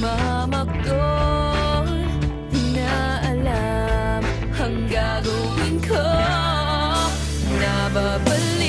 nagmamakdoon Di na alam ang gagawin ko. Nababaliw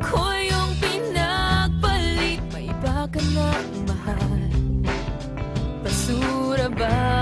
Ako yung pinagpalit May mahal Basura?